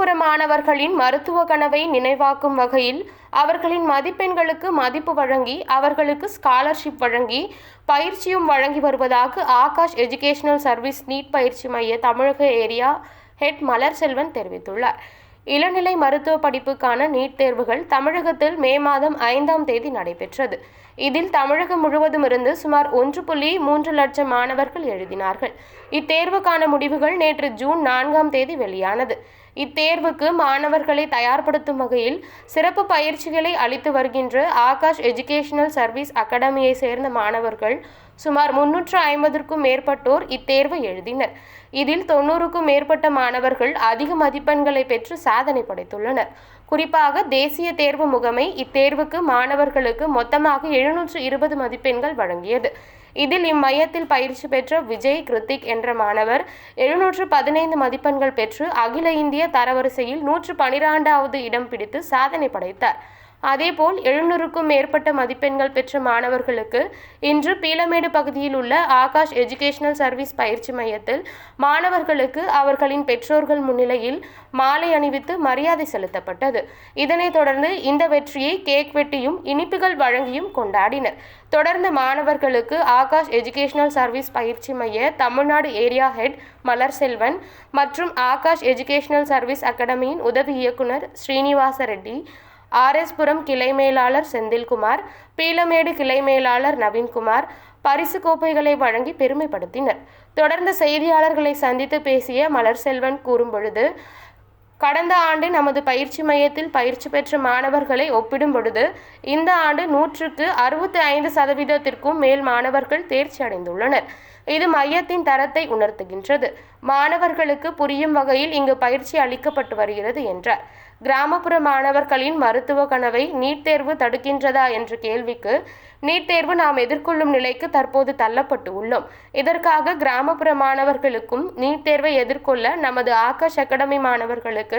கிராமப்புற மாணவர்களின் மருத்துவ கனவை நினைவாக்கும் வகையில் அவர்களின் மதிப்பெண்களுக்கு மதிப்பு வழங்கி அவர்களுக்கு ஸ்காலர்ஷிப் வழங்கி பயிற்சியும் வழங்கி வருவதாக ஆகாஷ் எஜுகேஷனல் சர்வீஸ் நீட் பயிற்சி மைய தமிழக ஏரியா ஹெட் மலர் செல்வன் தெரிவித்துள்ளார். இளநிலை மருத்துவ படிப்புக்கான நீட் தேர்வுகள் தமிழகத்தில் மே மாதம் ஐந்தாம் தேதி நடைபெற்றது. இதில் தமிழகம் முழுவதும் இருந்து சுமார் ஒன்று புள்ளி மூன்று லட்சம் மாணவர்கள் எழுதினார்கள். இத்தேர்வுக்கான முடிவுகள் நேற்று ஜூன் நான்காம் தேதி வெளியானது. இத்தேர்வுக்கு மாணவர்களை தயார்படுத்தும் வகையில் சிறப்பு பயிற்சிகளை அளித்து வருகின்ற ஆகாஷ் எஜுகேஷனல் சர்வீஸ் அகாடமியை சேர்ந்த மாணவர்கள் சுமார் முன்னூற்று ஐம்பதுக்கும் மேற்பட்டோர் இத்தேர்வை எழுதினர். இதில் தொண்ணூறுக்கும் மேற்பட்ட மாணவர்கள் அதிக மதிப்பெண்களை பெற்று சாதனை படைத்துள்ளனர். குறிப்பாக தேசிய தேர்வு முகமை இத்தேர்வுக்கு மாணவர்களுக்கு மொத்தமாக எழுநூற்று இருபது மதிப்பெண்கள் வழங்கியது. இதில் இம்மையத்தில் பயிற்சி பெற்ற விஜய் கிருத்திக் என்ற மாணவர் எழுநூற்று பதினைந்து மதிப்பெண்கள் பெற்று அகில இந்திய தரவரிசையில் நூற்று பனிரெண்டாவது இடம் பிடித்து சாதனை படைத்தார். அதேபோல் எழுநூறுக்கும் மேற்பட்ட மதிப்பெண்கள் பெற்ற மாணவர்களுக்கு இன்று பீலமேடு பகுதியில் உள்ள ஆகாஷ் எஜுகேஷனல் சர்வீஸ் பயிற்சி மையத்தில் மாணவர்களுக்கு அவர்களின் பெற்றோர்கள் முன்னிலையில் மாலை அணிவித்து மரியாதை செலுத்தப்பட்டது. இதனைத் தொடர்ந்து இந்த வெற்றியை கேக் வெட்டியும் இனிப்புகள் வழங்கியும் கொண்டாடினர். தொடர்ந்து மாணவர்களுக்கு ஆகாஷ் எஜுகேஷனல் சர்வீஸ் பயிற்சி மைய தமிழ்நாடு ஏரியா ஹெட் மலர் செல்வன் மற்றும் ஆகாஷ் எஜுகேஷனல் சர்வீஸ் அகாடமியின் உதவி இயக்குனர் ஸ்ரீனிவாச ரெட்டி ஆர்எஸ்புரம் கிளை மேலாளர் செந்தில்குமார் பீலமேடு கிளை மேலாளர் நவீன்குமார் பரிசு கோப்பைகளை வழங்கி பெருமைப்படுத்தினர். தொடர்ந்து செய்தியாளர்களை சந்தித்து பேசிய மலர் செல்வன் கூறும்பொழுது கடந்த ஆண்டு நமது பயிற்சி மையத்தில் பயிற்சி பெற்ற மாணவர்களை ஒப்பிடும் பொழுது இந்த ஆண்டு நூற்றுக்கு அறுபத்தி ஐந்து சதவீதத்திற்கும் மேல் மாணவர்கள் தேர்ச்சி அடைந்துள்ளனர். இது மையத்தின் தரத்தை உணர்த்துகின்றது. மாணவர்களுக்கு புரியும் வகையில் இங்கு பயிற்சி அளிக்கப்பட்டு வருகிறது என்றார். கிராமப்புற மாணவர்களின் மருத்துவ கனவை நீட் தேர்வு தடுக்கின்றதா என்ற கேள்விக்கு நீட் தேர்வு நாம் எதிர்கொள்ளும் நிலைக்கு தற்போது தள்ளப்பட்டு உள்ளோம். இதற்காக கிராமப்புற மாணவர்களுக்கும் நீட் தேர்வை எதிர்கொள்ள நமது ஆகாஷ் அகாடமி மாணவர்களுக்கு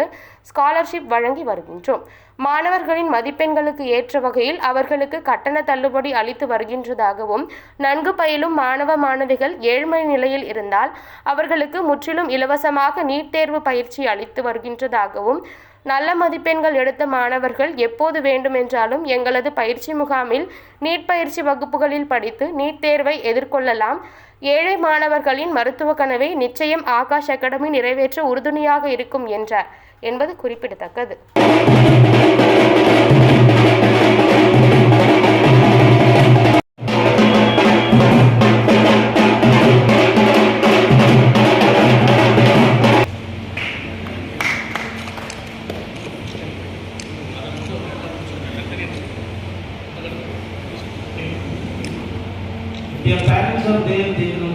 ஸ்காலர்ஷிப் வழங்கி வருகின்றோம். மாணவர்களின் மதிப்பெண்களுக்கு ஏற்ற வகையில் அவர்களுக்கு கட்டண தள்ளுபடி அளித்து வருகின்றதாகவும் நன்கு பயிலும் மாணவ மாணவிகள் ஏழ்மை நிலையில் இருந்தால் அவர்களுக்கு முற்றிலும் இலவசமாக நீட் தேர்வு பயிற்சி அளித்து வருகின்றதாகவும் நல்ல மதிப்பெண்கள் எடுத்த மாணவர்கள் எப்போது வேண்டுமென்றாலும் எங்களது பயிற்சி முகாமில் நீட் பயிற்சி வகுப்புகளில் படித்து நீட் தேர்வை எதிர்கொள்ளலாம். ஏழை மாணவர்களின் மருத்துவ கனவை நிச்சயம் ஆகாஷ் அகாடமி நிறைவேற்ற உறுதுணையாக இருக்கும் என்றார் என்பது குறிப்பிடத்தக்கது. Their parents are there, they will